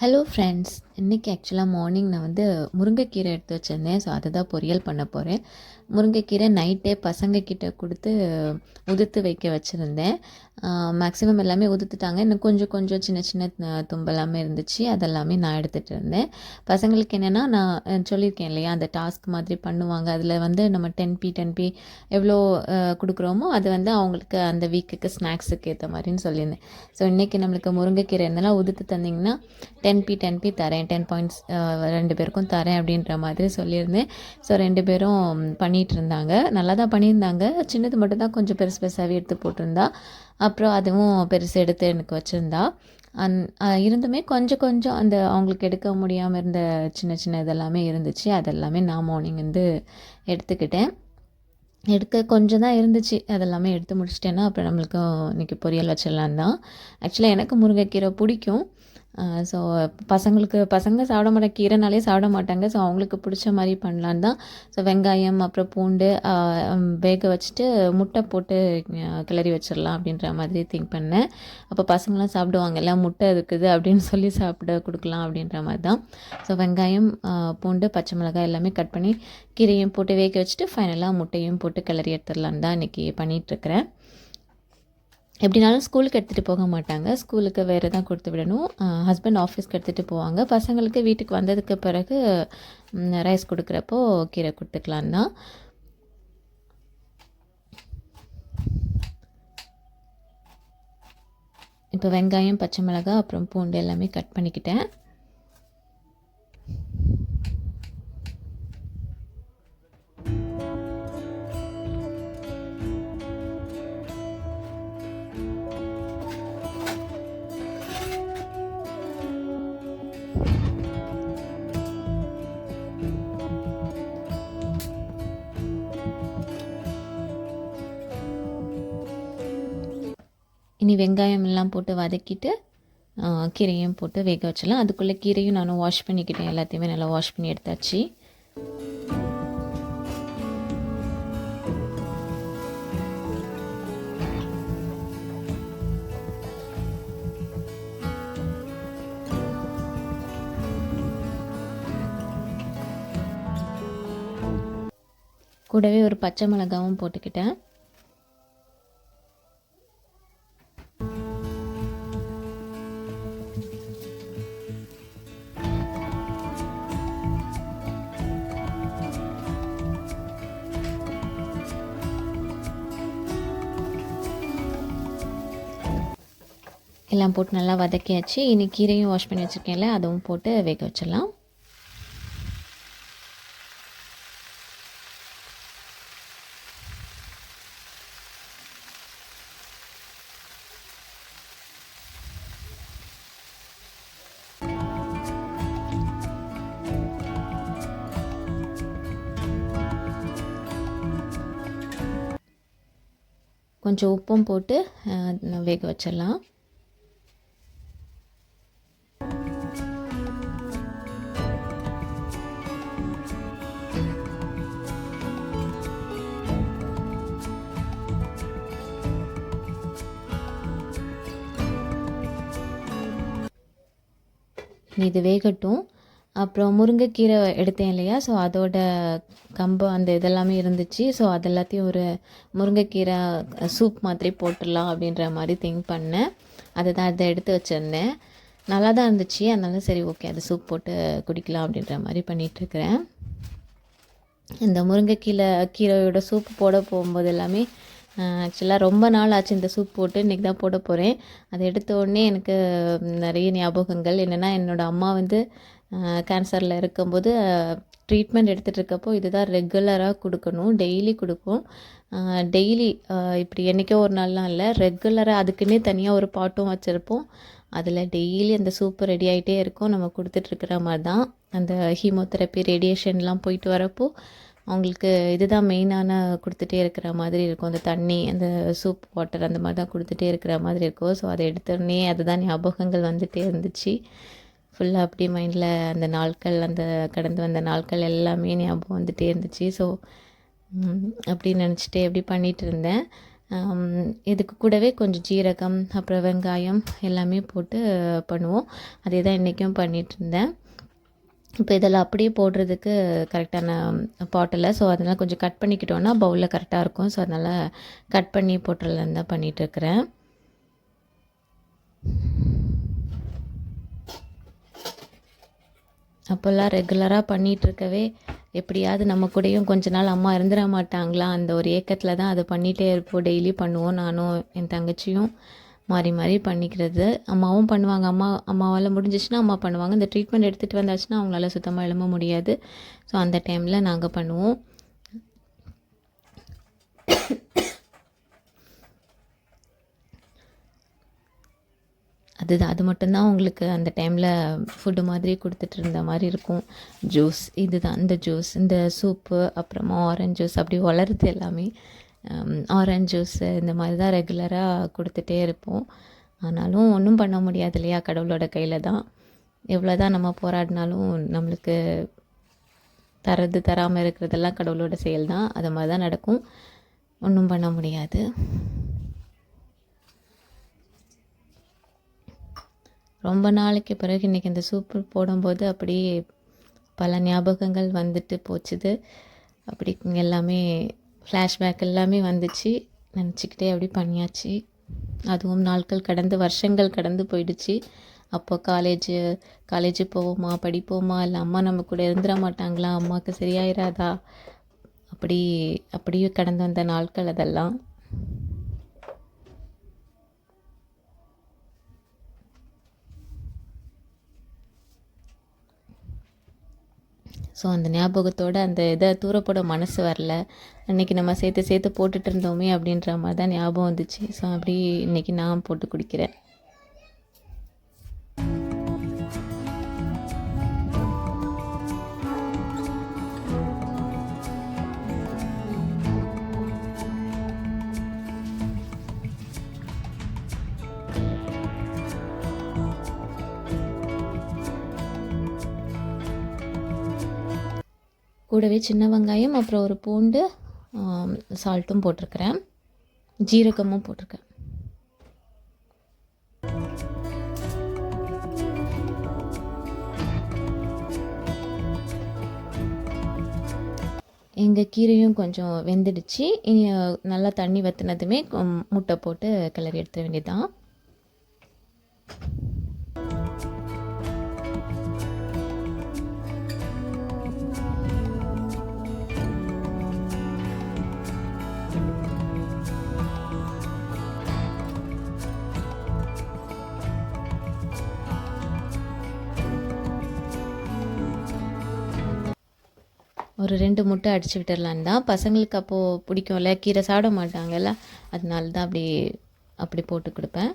Hello friends இன்றைக்கி ஆக்சுவலாக morning நான் வந்து முருங்கைக்கீரை எடுத்து வச்சுருந்தேன். ஸோ அதை தான் பொரியல் பண்ண போகிறேன் முருங்கைக்கீரை நைட்டே பசங்கக்கிட்ட கொடுத்து உதுத்து வைக்க வச்சுருந்தேன். மேக்ஸிமம் எல்லாமே உதுத்துட்டாங்க. இன்னும் கொஞ்சம் கொஞ்சம் சின்ன சின்ன அஹ், தும்பெல்லாமே இருந்துச்சு. அதெல்லாமே நான் எடுத்துகிட்டு இருந்தேன். பசங்களுக்கு என்னென்னா நான் சொல்லியிருக்கேன் இல்லையா அந்த டாஸ்க் மாதிரி பண்ணுவாங்க. அதில் வந்து நம்ம டென் பி டென் பி எவ்வளோ கொடுக்குறோமோ அது வந்து அவங்களுக்கு அந்த வீக்குக்கு ஸ்நாக்ஸுக்கு ஏற்ற மாதிரின்னு சொல்லியிருந்தேன். ஸோ இன்றைக்கி நம்மளுக்கு முருங்கைக்கீரை இருந்தாலும் உதுத்து தந்திங்கன்னா டென் பி டென் பி தரேன் டென் பாயிண்ட்ஸ் ரெண்டு பேருக்கும் தரேன் அப்படின்ற மாதிரி சொல்லியிருந்தேன். ஸோ ரெண்டு பேரும் பண்ணிகிட்டு இருந்தாங்க நல்லா தான் பண்ணியிருந்தாங்க. சின்னது மட்டும் தான் கொஞ்சம் பெருசு பெருசாகவே எடுத்து போட்டிருந்தா. அப்புறம் அதுவும் பெருசு எடுத்து எனக்கு வச்சுருந்தா. அந் இருந்துமே கொஞ்சம் கொஞ்சம் அந்த அவங்களுக்கு எடுக்க முடியாமல் இருந்த சின்ன சின்ன இதெல்லாமே இருந்துச்சு. அதெல்லாமே நான் மார்னிங் வந்து எடுத்துக்கிட்டேன். எடுக்க கொஞ்சம் தான் இருந்துச்சு. அதெல்லாமே எடுத்து முடிச்சிட்டேன்னா அப்புறம் நம்மளுக்கும் இன்றைக்கி பொரியல் வச்சிடலான் தான் ஆக்சுவலாக எனக்கு முருங்கைக்கீரை பிடிக்கும். ஸோ பசங்களுக்கு பசங்க சாப்பிட மாட்டாங்க கீரைனாலே சாப்பிட மாட்டாங்க. ஸோ அவங்களுக்கு பிடிச்ச மாதிரி பண்ணலான் தான். ஸோ வெங்காயம் அப்புறம் பூண்டு வேக வச்சுட்டு முட்டை போட்டு கிளறி வச்சிடலாம் அப்படின்ற மாதிரி திங்க் பண்ணேன். அப்போ பசங்களாம் சாப்பிடுவாங்கல்ல முட்டை இருக்குது அப்படின்னு சொல்லி சாப்பிட கொடுக்கலாம் அப்படின்ற மாதிரி தான். ஸோ வெங்காயம் பூண்டு பச்சை மிளகாய் எல்லாமே கட் பண்ணி கீரையும் போட்டு வேக வச்சுட்டு ஃபைனலாக முட்டையும் போட்டு கிளறி எடுத்துடலான்னு தான் இன்றைக்கி பண்ணிகிட்ருக்கிறேன் எப்படினாலும் ஸ்கூலுக்கு எடுத்துகிட்டு போக மாட்டாங்க. ஸ்கூலுக்கு வேறு தான் கொடுத்து விடணும். ஹஸ்பண்ட் ஆஃபீஸ்க்கு எடுத்துகிட்டு போவாங்க. பசங்களுக்கு வீட்டுக்கு வந்ததுக்கு பிறகு ரைஸ் கொடுக்குறப்போ கீரை கொடுத்துக்கலாம் தான். இப்போ வெங்காயம் பச்சை மிளகாய் அப்புறம் பூண்டு எல்லாமே கட் பண்ணிக்கிட்டேன். இனி வெங்காயம் எல்லாம் போட்டு வதக்கிட்டு கீரையும் போட்டு வேக வச்சிடலாம். அதுக்குள்ளே கீரையும் நானும் வாஷ் பண்ணிக்கிட்டேன். எல்லாத்தையுமே நல்லா வாஷ் பண்ணி எடுத்தாச்சு. கூடவே ஒரு பச்சை மிளகாவும் போட்டுக்கிட்டேன். எல்லாம் போட்டு நல்லா வதக்கியாச்சு. இனி கீரையும் வாஷ் பண்ணி வச்சுருக்கேன்ல அதுவும் போட்டு வேக வச்சிடலாம். கொஞ்சம் உப்பும் போட்டு வேக வச்சிடலாம். இது வேகட்டும். அப்புறம் முருங்கைக்கீரை எடுத்தேன் இல்லையா? ஸோ அதோட கம்பம் அந்த இதெல்லாமே இருந்துச்சு. ஸோ அது எல்லாத்தையும் ஒரு முருங்கைக்கீரை சூப் மாதிரி போட்டுடலாம் அப்படின்ற மாதிரி திங்க் பண்ணேன். அதை தான் அதை எடுத்து வச்சுருந்தேன். நல்லா தான் இருந்துச்சு. அதனால சரி ஓகே அது சூப் போட்டு குடிக்கலாம் அப்படின்ற மாதிரி பண்ணிகிட்ருக்கிறேன் இந்த முருங்கைக்கீரை கீரையோட சூப் போட போகும்போது எல்லாமே ஆக்சுவலாக ரொம்ப நாள் ஆச்சு இந்த சூப் போட்டு இன்றைக்கி தான் போட போகிறேன் அதை எடுத்த உடனே எனக்கு நிறைய ஞாபகங்கள். என்னென்னா என்னோடய அம்மா வந்து கேன்சரில் இருக்கும்போது ட்ரீட்மெண்ட் எடுத்துகிட்டு இருக்கப்போ இதுதான் ரெகுலராக கொடுக்கணும். டெய்லி கொடுப்போம். டெய்லி இப்படி என்றைக்கோ ஒரு நாள்லாம் இல்லை. ரெகுலராக அதுக்குன்னே தனியாக ஒரு பாட்டும் வச்சுருப்போம். அதில் டெய்லி அந்த சூப்பு ரெடி ஆகிட்டே இருக்கும். நம்ம கொடுத்துட்ருக்குற மாதிரி தான் அந்த ஹீமோதெரப்பி ரேடியேஷன்லாம் போயிட்டு வரப்போ அவங்களுக்கு இதுதான் மெயினான கொடுத்துட்டே இருக்கிற மாதிரி இருக்கும். அந்த தண்ணி அந்த சூப் வாட்டர் அந்த மாதிரி தான் கொடுத்துட்டே இருக்கிற மாதிரி இருக்கும். ஸோ அதை எடுத்தோடனே அதுதான் ஞாபகங்கள் வந்துகிட்டே இருந்துச்சு. ஃபுல்லாக அப்படி மைண்டில் அந்த நாட்கள் அந்த கடந்து வந்த நாட்கள் எல்லாமே ஞாபகம் வந்துகிட்டே இருந்துச்சு. ஸோ அப்படி நினச்சிட்டே எப்படி பண்ணிகிட்டு இருந்தேன். இதுக்கு கூடவே கொஞ்சம் ஜீரகம் அப்புறம் வெங்காயம் எல்லாமே போட்டு பண்ணுவோம். அதே தான் இன்றைக்கும் பண்ணிகிட்டு இருந்தேன். இப்போ இதில் அப்படியே போடுறதுக்கு கரெக்டான பாட்டில். ஸோ அதனால் கொஞ்சம் கட் பண்ணிக்கிட்டோன்னா பவுலில் கரெக்டாக இருக்கும். ஸோ அதனால் கட் பண்ணி போட்டுடலாம் தான் பண்ணிகிட்ருக்கிறேன் அப்போல்லாம் ரெகுலராக பண்ணிகிட்டு இருக்கவே எப்படியாவது நம்ம கூடயும் கொஞ்ச நாள் அம்மா இருந்துட மாட்டாங்களா? அந்த ஒரு ஏக்கத்தில் தான் அதை பண்ணிகிட்டே இருப்போம். டெய்லி பண்ணுவோம். நானும் என் தங்கச்சியும். மாறி மாறி பண்ணிக்கிறது. அம்மாவும் பண்ணுவாங்க. அம்மா அம்மாவால் முடிஞ்சிச்சுன்னா அம்மா பண்ணுவாங்க. இந்த ட்ரீட்மெண்ட் எடுத்துகிட்டு வந்தாச்சுன்னா அவங்களால சுத்தமாக எழும்ப முடியாது. ஸோ அந்த டைமில் நாங்கள் பண்ணுவோம். அதுதான். அது மட்டும்தான் உங்களுக்கு அந்த டைமில் ஃபுட்டு மாதிரி கொடுத்துட்டு இருந்த மாதிரி இருக்கும். ஜூஸ் இதுதான். இந்த ஜூஸ் இந்த சூப்பு அப்புறமா ஆரஞ்ச் ஜூஸ் அப்படி வளருது எல்லாமே. ஆரஞ்ச் ஜூஸு இந்த மாதிரி தான் ரெகுலராக கொடுத்துட்டே இருப்போம். ஆனாலும் ஒன்றும் பண்ண முடியாது இல்லையா? கடவுளோட கையில் தான். எவ்வளோ தான் நம்ம போராடினாலும் நம்மளுக்கு தரது தராமல் இருக்கிறதெல்லாம் கடவுளோட செயல் தான் அது மாதிரி தான் நடக்கும். ஒன்றும் பண்ண முடியாது. ரொம்ப நாளைக்கு பிறகு இன்றைக்கி இந்த சூப்பு போடும்போது அப்படியே பல ஞாபகங்கள் வந்துட்டு போச்சுது. அப்படி எல்லாமே ஃப்ளாஷ்பேக் எல்லாமே வந்துச்சு. நினச்சிக்கிட்டே அப்படி பண்ணியாச்சு. அதுவும் நாட்கள் கடந்து வருஷங்கள் கடந்து போயிடுச்சு. அப்போ காலேஜு காலேஜு போவோமா படிப்போமா? இல்லை அம்மா நம்ம கூட இருந்துட மாட்டாங்களா? அம்மாவுக்கு சரியாயிராதா? அப்படி அப்படியே கடந்து வந்த நாட்கள் அதெல்லாம். ஸோ அந்த ஞாபகத்தோட அந்த இதை தூரப்போட மனசு வரல. அன்றைக்கி நம்ம சேர்த்து சேர்த்து போட்டுட்டு இருந்தோமே அப்படின்ற மாதிரி தான் ஞாபகம் வந்துச்சு. ஸோ அப்படி இன்றைக்கி நான் போட்டு குடிக்கிறேன். கூடவே சின்ன வெங்காயம் அப்புறம் ஒரு பூண்டு சால்ட்டும் போட்டிருக்கிறேன். ஜீரகமும் போட்டிருக்கேன். எங்கள் கீரையும் கொஞ்சம் வெந்துடுச்சு. இனி நல்லா தண்ணி வற்றினதுமே முட்டை போட்டு கிளறி எடுத்துட வேண்டியதுதான். ஒரு ரெண்டு முட்டை அடித்து விட்டுடலான்னு தான். பசங்களுக்கு அப்போது பிடிக்கும்ல கீரை சாப்பிட மாட்டாங்கல்ல அதனால தான் அப்படி அப்படி போட்டு கொடுப்பேன்.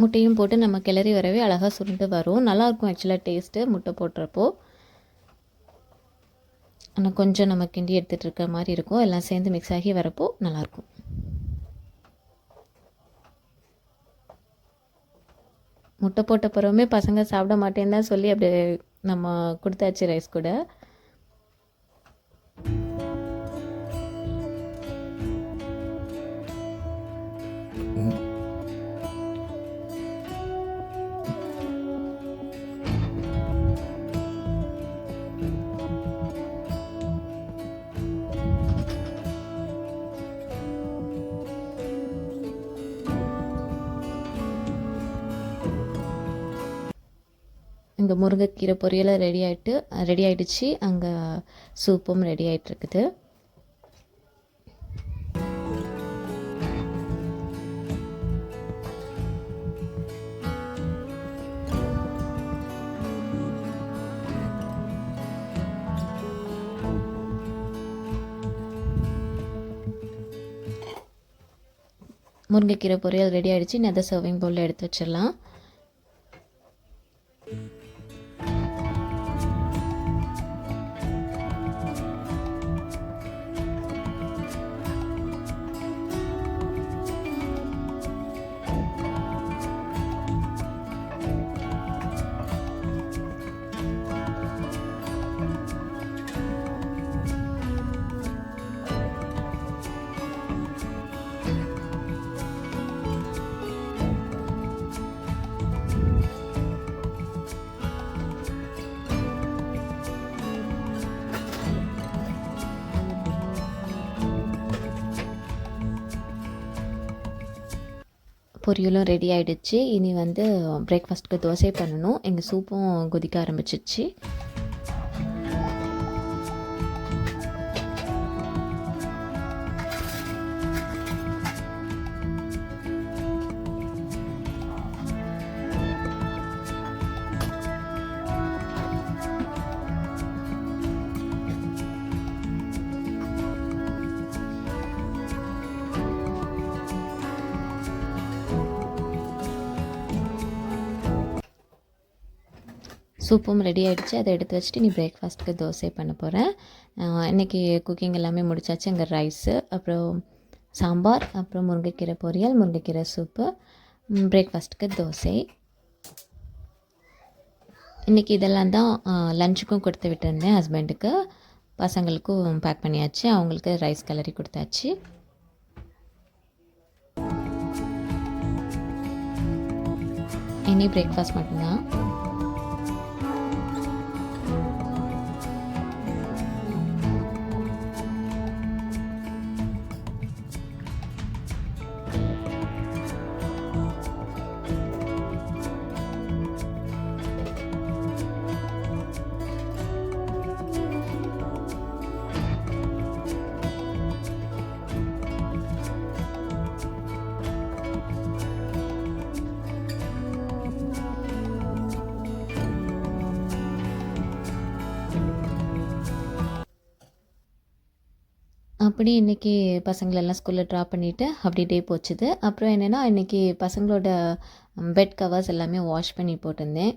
முட்டையும் போட்டு நம்ம கிளறி வரவே அழகாக சுருண்டு வரும். நல்லாயிருக்கும் ஆக்சுவலாக டேஸ்ட்டு முட்டை போட்டுறப்போ ஆனால் கொஞ்சம் நம்ம கிண்டி எடுத்துகிட்டு இருக்க மாதிரி இருக்கும். எல்லாம் சேர்ந்து மிக்ஸ் ஆகி வரப்போ நல்லாயிருக்கும். முட்டை போட்ட பிறவுமே பசங்க சாப்பிட மாட்டேன்னு தான் சொல்லி அப்படி நம்ம கொடுத்தாச்சு ரைஸ் கூட. இங்கே முருங்கைக்கீரை பொரியலை ரெடி ஆகிட்டு ரெடி ஆகிடுச்சு அங்கே சூப்பும் ரெடி ஆகிட்டுருக்குது முருங்கைக்கீரை பொரியல் ரெடி ஆகிடுச்சு நான் அதை சர்விங் பவுலில் எடுத்து வச்சிடலாம். பொரியலும் ரெடி ஆகிடுச்சு இனி வந்து பிரேக்ஃபாஸ்ட்டுக்கு தோசை பண்ணணும். எங்கள் சூப்பும் கொதிக்க ஆரம்பிச்சிச்சு சூப்பும் ரெடி ஆகிடுச்சு அதை எடுத்து வச்சுட்டு நீ பிரேக்ஃபாஸ்ட்டுக்கு தோசை பண்ண போகிறேன் இன்றைக்கி குக்கிங் எல்லாமே முடிச்சாச்சு. அங்கே ரைஸு அப்புறம் சாம்பார் அப்புறம் முருங்கைக்கீரை பொரியல் முருங்கைக்கீரை சூப்பு பிரேக்ஃபாஸ்ட்டுக்கு தோசை. இன்றைக்கி இதெல்லாம் தான் லஞ்சுக்கும் கொடுத்து விட்டுருந்தேன் ஹஸ்பண்டுக்கு பசங்களுக்கும் பேக் பண்ணியாச்சு. அவங்களுக்கு ரைஸ் கலரி கொடுத்தாச்சு. இனி பிரேக்ஃபாஸ்ட் மட்டும்தான். அப்படி இன்றைக்கி பசங்களெல்லாம் ஸ்கூலில் ட்ராப் பண்ணிவிட்டு அப்படி டே போச்சுது. அப்புறம் என்னென்னா இன்றைக்கி பசங்களோட பெட் கவர்ஸ் எல்லாமே வாஷ் பண்ணி போட்டிருந்தேன்.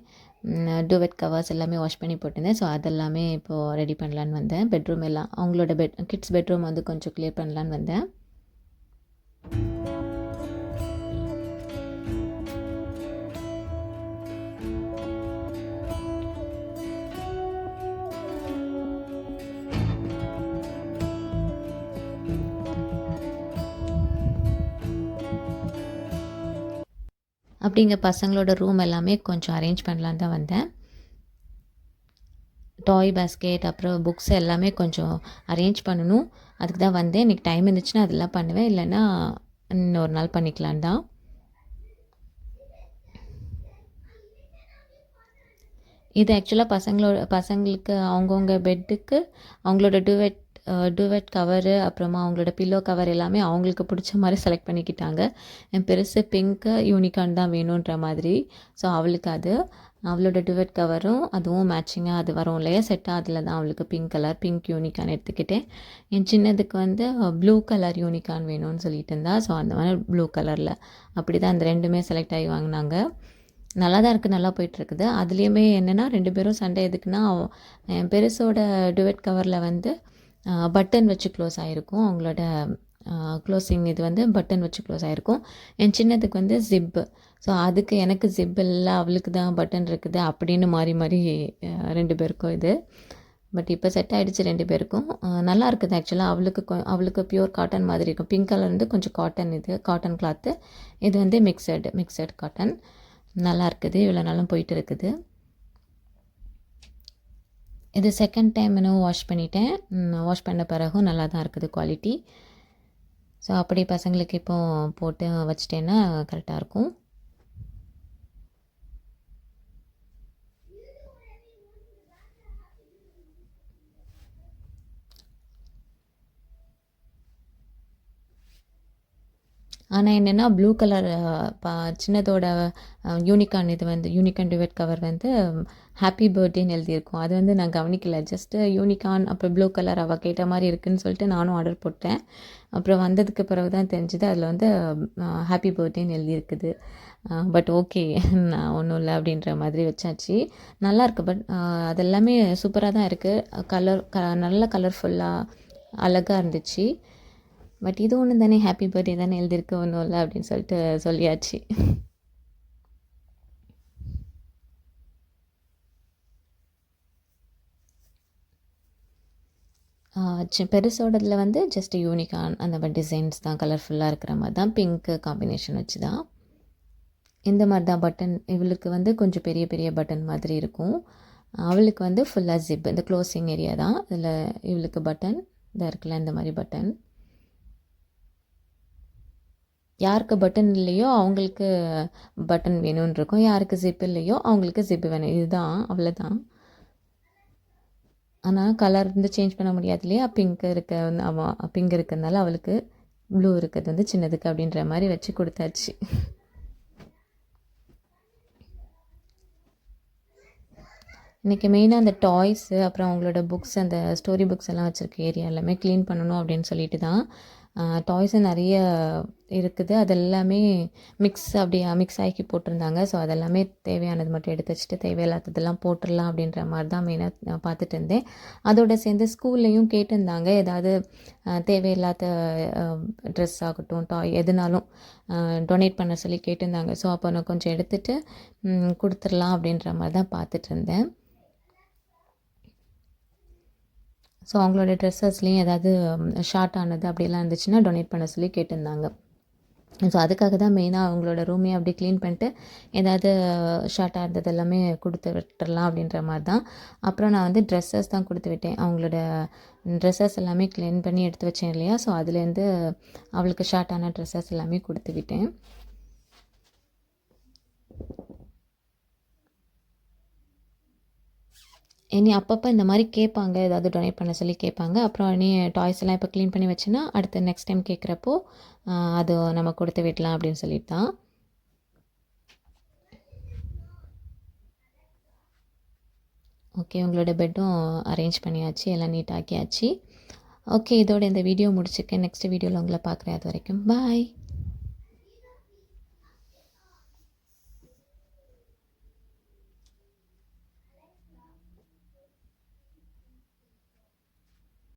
டுவெட் கவர்ஸ் எல்லாமே வாஷ் பண்ணி போட்டிருந்தேன். ஸோ அதெல்லாமே இப்போது ரெடி பண்ணலான்னு வந்தேன். பெட்ரூம் எல்லாம் அவங்களோட பெட் கிட்ஸ் பெட்ரூம் வந்து கொஞ்சம் க்ளியர் பண்ணலான்னு வந்தேன். அப்படிங்க பசங்களோட ரூம் எல்லாமே கொஞ்சம் அரேஞ்ச் பண்ணலான்னு தான் வந்தேன். டாய் பேஸ்கெட் அப்புறம் புக்ஸ் எல்லாமே கொஞ்சம் அரேஞ்ச் பண்ணணும். அதுக்கு தான் வந்தேன். இன்றைக்கி டைம் இருந்துச்சுன்னா அதெல்லாம் பண்ணுவேன். இல்லைன்னா இன்னொரு நாள் பண்ணிக்கலாம் தான். இது ஆக்சுவலாக பசங்களோட பசங்களுக்கு அவங்கவுங்க பெட்டுக்கு அவங்களோட டுவெட் டுவெட் கவரு அப்புறமா அவங்களோட பில்லோ கவர் எல்லாமே அவங்களுக்கு பிடிச்ச மாதிரி செலக்ட் பண்ணிக்கிட்டாங்க. என் பெருசு பிங்க்கு யூனிகார்ன் தான் வேணுன்ற மாதிரி. ஸோ அவளுக்கு அது. அவளோட டுவெட் கவரும் அதுவும் மேட்சிங்காக அது வரும் இல்லையா? செட்டாக அதில் தான் அவளுக்கு பிங்க் கலர் பிங்க் யூனிகான் எடுத்துக்கிட்டேன். என் சின்னதுக்கு வந்து ப்ளூ கலர் யூனிகான் வேணும்னு சொல்லிட்டு இருந்தா. ஸோ அந்த மாதிரி ப்ளூ கலரில் அப்படி தான் அந்த ரெண்டுமே செலக்ட் ஆகி வாங்கினாங்க. நல்லா தான் இருக்குது நல்லா போயிட்டுருக்குது அதுலேயுமே என்னென்னா ரெண்டு பேரும் சண்டை எதுக்குன்னா என் பெருசோட டுவெட் கவரில் வந்து பட்டன் வச்சு க்ளோஸ் ஆகிருக்கும் அவங்களோட க்ளோஸிங் இது வந்து பட்டன் வச்சு க்ளோஸ் ஆகிருக்கும் என் சின்னதுக்கு வந்து ஜிப்பு ஸோ அதுக்கு எனக்கு ஜிப் இல்லை அவளுக்கு தான் பட்டன் இருக்குது அப்படின்னு மாறி மாறி ரெண்டு பேருக்கும் இது. பட் இப்போ செட் ஆகிடுச்சு ரெண்டு பேருக்கும். நல்லா இருக்குது ஆக்சுவலாக அவளுக்கு அவளுக்கு பியூர் காட்டன் மாதிரி இருக்கும். பிங்க் கலர் வந்து கொஞ்சம் காட்டன் இது காட்டன் கிளாத்து இது வந்து மிக்சடு மிக்சட் காட்டன் நல்லா இருக்குது. இவ்வளோ நாளும் போயிட்டு இருக்குது. இது செகண்ட் டைம் இன்னும் வாஷ் பண்ணிட்டேன். வாஷ் பண்ண பிறகும் நல்லா தான் இருக்குது குவாலிட்டி ஸோ அப்படி பசங்களுக்கு இப்போ போட்டு வச்சிட்டேன்னா கரெக்டாக இருக்கும். ஆனால் என்னென்னா ப்ளூ கலர் பா சின்னதோட யூனிகான் இது வந்து யூனிகான் டிவெட் கவர் வந்து ஹாப்பி பர்த்டேன்னு எழுதியிருக்கும். அது வந்து நான் கவனிக்கல. ஜஸ்ட்டு யூனிகான் அப்புறம் ப்ளூ கலர் அவள் கேட்ட மாதிரி இருக்குதுன்னு சொல்லிட்டு நானும் ஆர்டர் போட்டேன். அப்புறம் வந்ததுக்கு பிறகு தான் தெரிஞ்சுது அதில் வந்து ஹாப்பி பர்த்டேன்னு எழுதியிருக்குது. பட் ஓகே நான் ஒன்றும் இல்லை அப்படின்ற மாதிரி வச்சாச்சு. நல்லாயிருக்கு பட் அதெல்லாமே சூப்பராக தான் இருக்குது கலர் க நல்ல கலர்ஃபுல்லாக அழகாக இருந்துச்சு. பட் இது ஒன்று தானே ஹாப்பி பர்த்டே தானே எழுதியிருக்க ஒன்றும் இல்லை அப்படின்னு சொல்லிட்டு சொல்லியாச்சு. பெருசோடதில் வந்து ஜஸ்ட் யூனிகான் அந்த மாதிரி டிசைன்ஸ் தான் கலர்ஃபுல்லாக இருக்கிற மாதிரி தான் பிங்க்கு காம்பினேஷன் வச்சு தான் இந்த மாதிரி தான் பட்டன் இவளுக்கு வந்து கொஞ்சம் பெரிய பெரிய பட்டன் மாதிரி இருக்கும். அவளுக்கு வந்து ஃபுல்லாக ஜிப் இந்த க்ளோசிங் ஏரியா தான் இதில் இவளுக்கு பட்டன் இதாக இருக்குல்ல இந்த மாதிரி பட்டன் யாருக்கு பட்டன் இல்லையோ அவங்களுக்கு பட்டன் வேணும்னு இருக்கும் யாருக்கு ஜிப் இல்லையோ அவங்களுக்கு ஜிப்பு வேணும். இதுதான் அவ்வளோதான் ஆனால் கலர் வந்து சேஞ்ச் பண்ண முடியாது இல்லையா? பிங்க் இருக்க வந்து அவன் பிங்க் இருக்கிறதுனால அவளுக்கு ப்ளூ இருக்கிறது வந்து சின்னதுக்கு அப்படின்ற மாதிரி வச்சு கொடுத்தாச்சு. இன்றைக்கி மெயினாக அந்த டாய்ஸு அப்புறம் அவங்களோட புக்ஸ் அந்த ஸ்டோரி புக்ஸ் எல்லாம் வச்சுருக்க ஏரியா எல்லாமே க்ளீன் பண்ணணும் அப்படின்னு சொல்லிட்டு தான் டாய்ஸு நிறைய இருக்குது. அதெல்லாமே மிக்ஸ் அப்படியே மிக்ஸ் ஆக்கி போட்டிருந்தாங்க. ஸோ அதெல்லாமே தேவையானது மட்டும் எடுத்து வச்சுட்டு தேவையில்லாததெல்லாம் போட்டுடலாம் அப்படின்ற மாதிரி தான் மெயினாக பார்த்துட்டு இருந்தேன். அதோட சேர்ந்து ஸ்கூல்லையும் கேட்டிருந்தாங்க. ஏதாவது தேவையில்லாத ட்ரெஸ் ஆகட்டும் டாய் எதுனாலும் டொனேட் பண்ண சொல்லி கேட்டிருந்தாங்க. ஸோ அப்போ நான் கொஞ்சம் எடுத்துகிட்டு கொடுத்துடலாம் அப்படின்ற மாதிரி தான் பார்த்துட்டு இருந்தேன். ஸோ அவங்களோட ட்ரெஸ்ஸஸ்லேயும் ஏதாவது ஷார்ட் ஆனது அப்படியெல்லாம் இருந்துச்சுன்னா டொனேட் பண்ண சொல்லி கேட்டிருந்தாங்க. ஸோ அதுக்காக தான் மெயினாக அவங்களோட ரூமே அப்படி க்ளீன் பண்ணிட்டு ஏதாவது ஷார்ட்டாக இருந்தது எல்லாமே கொடுத்து விட்டுறலாம் அப்படின்ற மாதிரி தான். அப்புறம் நான் வந்து ட்ரெஸ்ஸஸ் தான் கொடுத்து விட்டேன். அவங்களோட ட்ரெஸ்ஸஸ் எல்லாமே க்ளீன் பண்ணி எடுத்து வச்சேன் இல்லையா? ஸோ அதுலேருந்து அவளுக்கு ஷார்ட்டான ட்ரெஸ்ஸஸ் எல்லாமே கொடுத்து விட்டேன். என்னை அப்பப்போ இந்த மாதிரி கேட்பாங்க ஏதாவது டொனேட் பண்ண சொல்லி கேட்பாங்க. அப்புறம் நீ டாய்ஸ் எல்லாம் இப்போ க்ளீன் பண்ணி வச்சுன்னா அடுத்து நெக்ஸ்ட் டைம் கேட்குறப்போ அது நம்ம கொடுத்து விடலாம் அப்படின்னு சொல்லிட்டு தான் ஓகே உங்களோட பெட்டும் அரேஞ்ச் பண்ணியாச்சு எல்லாம் நீட்டாக்கியாச்சு ஓகே இதோட இந்த வீடியோ முடிச்சுக்கேன் நெக்ஸ்ட் வீடியோவில் உங்களை பார்க்குறேன் அது வரைக்கும். பாய்